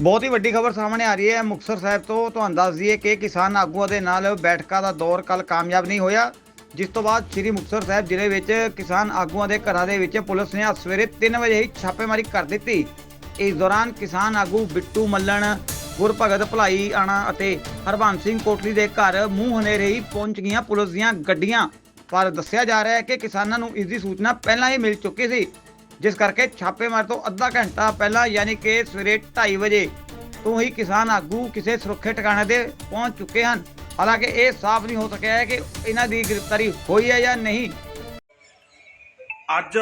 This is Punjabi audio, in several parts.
ਬਹੁਤ ਹੀ ਵੱਡੀ ਖਬਰ ਸਾਹਮਣੇ ਆ ਰਹੀ ਹੈ। ਮੁਕਤਸਰ ਸਾਹਿਬ ਤੋਂ ਤੁਹਾਨੂੰ ਦੱਸ ਦਈਏ ਕਿ ਕਿਸਾਨ ਆਗੂਆਂ ਦੇ ਨਾਲ ਬੈਠਕਾਂ ਦਾ ਦੌਰ ਕੱਲ ਕਾਮਯਾਬ ਨਹੀਂ ਹੋਇਆ। ਜਿਸ ਤੋਂ ਬਾਅਦ ਸ੍ਰੀ ਮੁਕਤਸਰ ਸਾਹਿਬ ਜ਼ਿਲ੍ਹੇ ਵਿੱਚ ਕਿਸਾਨ ਆਗੂਆਂ ਦੇ ਘਰਾਂ ਦੇ ਵਿੱਚ ਪੁਲਿਸ ਨੇ ਅੱਜ ਸਵੇਰੇ 3 ਵਜੇ ਹੀ ਛਾਪੇਮਾਰੀ ਕਰ ਦਿੱਤੀ। ਇਸ ਦੌਰਾਨ ਕਿਸਾਨ ਆਗੂ ਬਿੱਟੂ ਮੱਲਣ, ਗੁਰਭਗਤ ਭਲਾਈ ਆਣਾ ਅਤੇ ਹਰਬੰਸ ਸਿੰਘ ਕੋਟਲੀ ਦੇ ਘਰ ਮੂੰਹ ਹਨੇਰੇ ਹੀ ਪਹੁੰਚ ਗਈਆਂ ਪੁਲਿਸ ਦੀਆਂ ਗੱਡੀਆਂ। ਪਰ ਦੱਸਿਆ ਜਾ ਰਿਹਾ ਹੈ ਕਿ ਕਿਸਾਨਾਂ ਨੂੰ ਇਸ ਦੀ ਸੂਚਨਾ ਪਹਿਲਾਂ ਹੀ ਮਿਲ ਚੁੱਕੀ ਸੀ। ਜਿਸ ਕਰਕੇ ਛਾਪੇਮਾਰ ਤੋਂ ਅੱਧਾ ਘੰਟਾ ਪਹਿਲਾਂ ਯਾਨੀ ਕਿ ਸਵੇਰੇ 2:30 ਵਜੇ ਤੋਂ ਹੀ ਕਿਸਾਨ ਆਗੂ ਕਿਸੇ ਸੁਰੱਖਿਆ ਟਿਕਾਣੇ ਤੇ ਪਹੁੰਚ ਚੁੱਕੇ ਹਨ। ਹਾਲਾਂਕਿ ਇਹ ਸਾਫ਼ ਨਹੀਂ ਹੋ ਸਕਿਆ ਹੈ ਕਿ ਇਹਨਾਂ ਦੀ ਗ੍ਰਿਫਤਾਰੀ ਹੋਈ ਹੈ ਜਾਂ ਨਹੀਂ। ਅੱਜ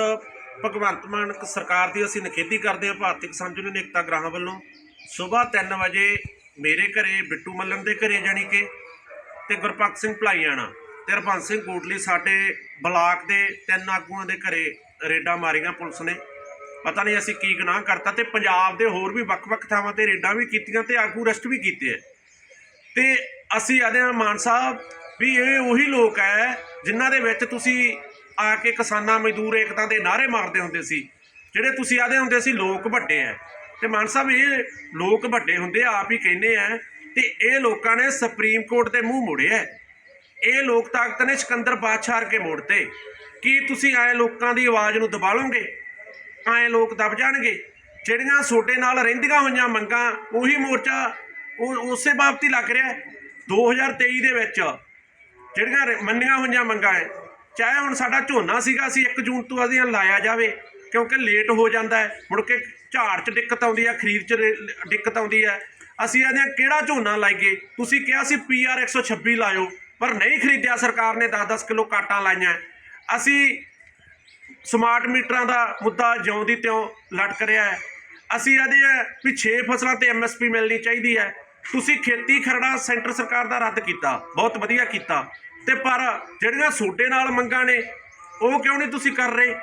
ਭਗਵੰਤ ਮਾਨ ਸਰਕਾਰ ਦੀ ਅਸੀਂ ਨਿਖੇਧੀ ਕਰਦੇ ਹਾਂ ਭਾਰਤੀ ਕਿਸਾਨ ਯੂਨੀਅਨ ਏਕਤਾ ਗ੍ਰਾਹਾਂ ਵੱਲੋਂ। ਸਵੇਰ 3 ਵਜੇ ਮੇਰੇ ਘਰੇ, ਬਿੱਟੂ ਮੱਲਣ ਦੇ ਘਰੇ ਜਾਣੀ ਕਿ ਤੇ ਗੁਰਪੱਖ ਸਿੰਘ ਭਲਾਈਆਣਾ ਤੇ ਹਰਬੰਸ ਸਿੰਘ ਕੋਟਲੀ ਸਾਡੇ ਬਲਾਕ ਦੇ ਤਿੰਨ ਆਗੂਆਂ ਦੇ ਘਰੇ ਰੇਡਾਂ ਮਾਰੀਆਂ ਪੁਲਿਸ ਨੇ। ਪਤਾ ਨਹੀਂ ਅਸੀਂ ਕੀ ਗੁਨਾਹ ਕਰਤਾ ਤੇ ਪੰਜਾਬ ਦੇ ਹੋਰ ਵੀ ਵੱਖ-ਵੱਖ ਥਾਵਾਂ ਤੇ ਰੇਡਾਂ ਵੀ ਕੀਤੀਆਂ ਤੇ ਆਗੂ ਅਰੈਸਟ ਵੀ ਕੀਤੇ ਐ ਤੇ ਅਸੀਂ ਆਦੇ ਹਾਂ ਮਾਨ ਸਾਹਿਬ ਵੀ ਇਹ ਉਹੀ ਲੋਕ ਹੈ ਜਿਨ੍ਹਾਂ ਦੇ ਵਿੱਚ ਤੁਸੀਂ ਆ ਕੇ ਕਿਸਾਨਾਂ, ਮਜ਼ਦੂਰ ਏਕਤਾ ਦੇ ਨਾਅਰੇ ਮਾਰਦੇ ਹੁੰਦੇ ਸੀ। ਜਿਹੜੇ ਤੁਸੀਂ ਆਦੇ ਹੁੰਦੇ ਸੀ ਲੋਕ ਵੱਡੇ ਐ। ਤੇ ਮਾਨ ਸਾਹਿਬ ਇਹ ਲੋਕ ਵੱਡੇ ਹੁੰਦੇ ਆਪ ਹੀ ਕਹਿੰਦੇ ਆ ਤੇ ਇਹ ਲੋਕਾਂ ਨੇ ਸੁਪਰੀਮ ਕੋਰਟ ਦੇ ਮੂੰਹ ਮੋੜਿਆ ਇਹ ਲੋਕ ਤਾਕਤ ਨੇ ਸਿਕੰਦਰ ਬਾਦਸ਼ਾਹ ਕੇ ਮੋੜਤੇ ਕੀ ਤੁਸੀਂ ਆਏ ਲੋਕਾਂ ਦੀ ਆਵਾਜ਼ ਨੂੰ ਦਬਾ ਲਓਗੇ ਆਏ ਲੋਕ ਦਬ ਜਾਣਗੇ। ਜਿਹੜੀਆਂ ਛੋਟੇ ਨਾਲ ਰਹਿੰਦੀਆਂ ਹੋਈਆਂ ਮੰਗਾਂ, ਉਹੀ ਮੋਰਚਾ ਉਹ ਉਸੇ ਬਾਬਤ ਲੱਗ ਰਿਹਾ ਹੈ। 2023 ਦੇ ਵਿੱਚ ਜਿਹੜੀਆਂ ਮੰਨੀਆਂ ਹੋਈਆਂ ਮੰਗਾਂ ਹੈ, ਚਾਹੇ ਹੁਣ ਸਾਡਾ ਝੋਨਾ ਸੀਗਾ, ਅਸੀਂ 1 ਜੂਨ ਤੋਂ ਅਧੀਨ ਲਾਇਆ ਜਾਵੇ, ਕਿਉਂਕਿ ਲੇਟ ਹੋ ਜਾਂਦਾ ਹੈ। ਮੁੜ ਕੇ ਝਾੜ 'ਚ ਦਿੱਕਤ ਆਉਂਦੀ ਹੈ, ਖਰੀਦ 'ਚ ਦਿੱਕਤ ਆਉਂਦੀ ਹੈ। ਅਸੀਂ ਆਦੇ ਕਿਹੜਾ ਝੋਨਾ ਲਾਈਏ? ਤੁਸੀਂ ਕਿਹਾ ਸੀ ਪੀਆਰ 126 ਲਾਇਓ, ਪਰ ਨਹੀਂ ਖਰੀਦਿਆ ਸਰਕਾਰ ਨੇ 10-10 ਕਿਲੋ ਕਾਟਾਂ ਲਾਈਆਂ। ਅਸੀਂ ਸਮਾਰਟ ਮੀਟਰਾਂ ਦਾ ਮੁੱਦਾ ਜਿਉਂ ਦੀ ਤਿਉਂ ਲਟਕ ਰਿਹਾ ਹੈ। ਅਸੀਂ ਆਦੇ ਆ ਵੀ 6 ਫਸਲਾਂ ਤੇ ਐਮਐਸਪੀ ਮਿਲਣੀ ਚਾਹੀਦੀ ਹੈ। ਤੁਸੀਂ ਖੇਤੀ ਖਰੜਾ ਸੈਂਟਰ ਸਰਕਾਰ ਦਾ ਰੱਦ ਕੀਤਾ, ਬਹੁਤ ਵਧੀਆ ਕੀਤਾ। ਤੇ ਪਰ ਜਿਹੜੀਆਂ ਸੋਡੇ ਨਾਲ ਮੰਗਾਂ ਨੇ, ਉਹ ਕਿਉਂ ਨਹੀਂ ਤੁਸੀਂ ਕਰ ਰਹੇ?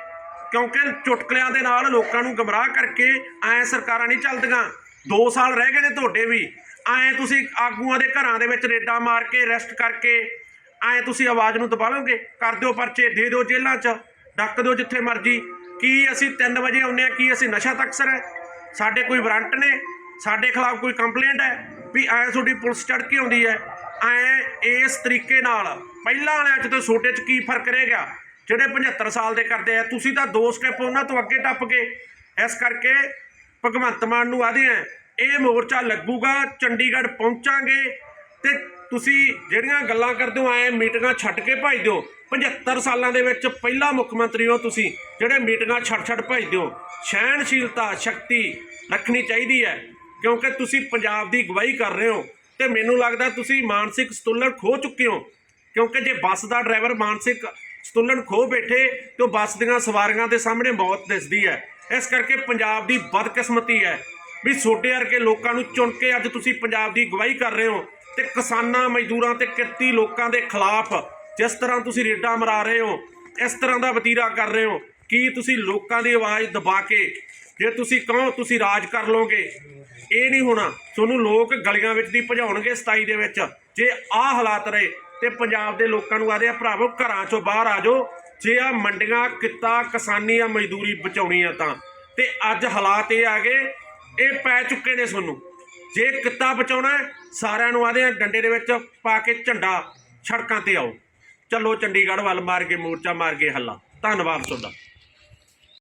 ਕਿਉਂਕਿ ਚੁਟਕਲਿਆਂ ਦੇ ਨਾਲ ਲੋਕਾਂ ਨੂੰ ਗਮਰਾਹ ਕਰਕੇ ਐ ਸਰਕਾਰਾਂ ਨਹੀਂ ਚੱਲਦੀਆਂ। 2 ਸਾਲ ਰਹਿ ਗਏ ਨੇ ਤੁਹਾਡੇ ਵੀ। ਐ ਤੁਸੀਂ ਆਗੂਆਂ ਦੇ ਘਰਾਂ ਦੇ ਵਿੱਚ ਰੇਡਾਂ ਮਾਰ ਕੇ ਅਰੈਸਟ ਕਰਕੇ ਐ ਤੁਸੀਂ ਆਵਾਜ਼ ਨੂੰ ਦਬਾ ਲਓਗੇ? ਕਰ ਦਿਓ ਪਰਚੇ, ਦੇ ਦਿਓ ਜੇਲ੍ਹਾਂ 'ਚ। ਡੱਕ ਦਿਓ ਜਿੱਥੇ ਮਰਜ਼ੀ। ਕੀ ਅਸੀਂ 3 ਵਜੇ ਆਉਂਦੇ ਆ ਕੀ ਅਸੀਂ ਨਸ਼ਾ ਤਕਸਰ ਹੈ? ਸਾਡੇ ਕੋਈ ਵਾਰੰਟ ਨੇ? ਸਾਡੇ ਖਿਲਾਫ ਕੋਈ ਕੰਪਲੇਂਟ ਹੈ? ਵੀ ਐ ਤੁਹਾਡੀ ਪੁਲਿਸ ਚੜ ਕੇ ਆਉਂਦੀ ਹੈ। ਐ ਇਸ ਤਰੀਕੇ ਨਾਲ ਪਹਿਲਾਂ ਵਾਲਿਆਂ 'ਚ ਤੇ ਛੋਟੇ 'ਚ ਕੀ ਫ਼ਰਕ ਰਹਿ ਗਿਆ? ਜਿਹੜੇ 75 ਸਾਲ ਦੇ ਕਰਦੇ ਆ, ਤੁਸੀਂ ਤਾਂ ਦੋ ਸਟੈਪ ਉਹਨਾਂ ਤੋਂ ਅੱਗੇ ਟੱਪ ਗਏ। ਇਸ ਕਰਕੇ ਭਗਵੰਤ ਮਾਨ ਨੂੰ ਆਦੇ ਆ, ਇਹ ਮੋਰਚਾ ਲੱਗੂਗਾ, ਚੰਡੀਗੜ੍ਹ ਪਹੁੰਚਾਂਗੇ ਤੇ ਤੁਸੀਂ ਜਿਹੜੀਆਂ ਗੱਲਾਂ ਕਰਦੇ ਹੋ, ਐ ਮੀਟਿੰਗਾਂ ਛੱਡ ਕੇ ਭੱਜ ਦਿਓ 75 ਸਾਲਾਂ ਦੇ ਵਿੱਚ ਪਹਿਲਾ ਮੁੱਖ ਮੰਤਰੀ ਹੋ ਤੁਸੀਂ, ਜਿਹੜੇ ਮੀਟਿੰਗਾਂ ਛੱਡ ਛੱਡ ਭੱਜਦੇ ਹੋ। ਸਹਿਣਸ਼ੀਲਤਾ, ਸ਼ਕਤੀ ਰੱਖਣੀ ਚਾਹੀਦੀ ਹੈ, ਕਿਉਂਕਿ ਤੁਸੀਂ ਪੰਜਾਬ ਦੀ ਅਗਵਾਈ ਕਰ ਰਹੇ ਹੋ। ਤੇ ਮੈਨੂੰ ਲੱਗਦਾ ਤੁਸੀਂ ਮਾਨਸਿਕ ਸਤੁਲਨ ਖੋ ਚੁੱਕੇ ਹੋ, ਕਿਉਂਕਿ ਜੇ ਬੱਸ ਦਾ ਡਰਾਈਵਰ ਮਾਨਸਿਕ ਸਤੁਲਨ ਖੋ ਬੈਠੇ, ਤੇ ਉਹ ਬੱਸ ਦੀਆਂ ਸਵਾਰੀਆਂ ਦੇ ਸਾਹਮਣੇ ਮੌਤ ਦਿਸਦੀ ਹੈ। ਇਸ ਕਰਕੇ ਪੰਜਾਬ ਦੀ ਬਦਕਿਸਮਤੀ ਹੈ ਵੀ ਛੋਟੇ ਵਰਗੇ ਲੋਕਾਂ ਨੂੰ ਚੁਣ ਕੇ ਅੱਜ ਤੁਸੀਂ ਪੰਜਾਬ ਦੀ ਅਗਵਾਈ ਕਰ ਰਹੇ ਹੋ। ਤੇ ਕਿਸਾਨਾਂ, ਮਜ਼ਦੂਰਾਂ ਤੇ ਕਿਰਤੀ ਲੋਕਾਂ ਦੇ ਖਿਲਾਫ ਜਿਸ ਤਰ੍ਹਾਂ ਤੁਸੀਂ ਰੇਡਾਂ ਮਰਾ ਰਹੇ ਹੋ, ਇਸ ਤਰ੍ਹਾਂ ਦਾ ਵਤੀਰਾ ਕਰ ਰਹੇ ਹੋ, ਕੀ ਤੁਸੀਂ ਲੋਕਾਂ ਦੀ ਆਵਾਜ਼ ਦਬਾ ਕੇ ਜੇ ਤੁਸੀਂ ਕਹੋ ਤੁਸੀਂ ਰਾਜ ਕਰ ਲੋਗੇ ਇਹ ਨਹੀਂ ਹੋਣਾ। ਤੁਹਾਨੂੰ ਲੋਕ ਗਲੀਆਂ ਵਿੱਚ ਦੀ ਭਜਾਉਣਗੇ 27 ਦੇ ਵਿੱਚ। ਜੇ ਆਹ ਹਾਲਾਤ ਰਹੇ ਤੇ ਪੰਜਾਬ ਦੇ ਲੋਕਾਂ ਨੂੰ ਆਦੇ ਆ, ਭਰਾਵੋ, ਘਰਾਂ ਚੋਂ ਬਾਹਰ ਆ ਜਾਓ। ਜੇ ਆ ਮੰਡੀਆਂ, ਕਿੱਤਾ ਕਿਸਾਨੀ ਆ ਮਜ਼ਦੂਰੀ ਬਚਾਉਣੀ ਆ ਤਾਂ। ਤੇ ਅੱਜ ਹਾਲਾਤ ਇਹ ਆ ਗਏ, ਇਹ ਪੈ ਚੁੱਕੇ ਨੇ ਤੁਹਾਨੂੰ। ਜੇ ਕਿੱਤਾ ਬਚਾਉਣਾ ਸਾਰਿਆਂ ਨੂੰ ਆਦੇ ਆ ਡੰਡੇ ਦੇ ਵਿੱਚ ਪਾ ਕੇ ਝੰਡਾ ਸੜਕਾਂ ਤੇ ਆਓ। ਚੱਲੋ ਚੰਡੀਗੜ੍ਹ ਵੱਲ ਮਾਰ ਕੇ ਮੋਰਚਾ, ਮਾਰ ਕੇ ਹੱਲਾ। ਧੰਨਵਾਦ ਤੁਹਾਡਾ।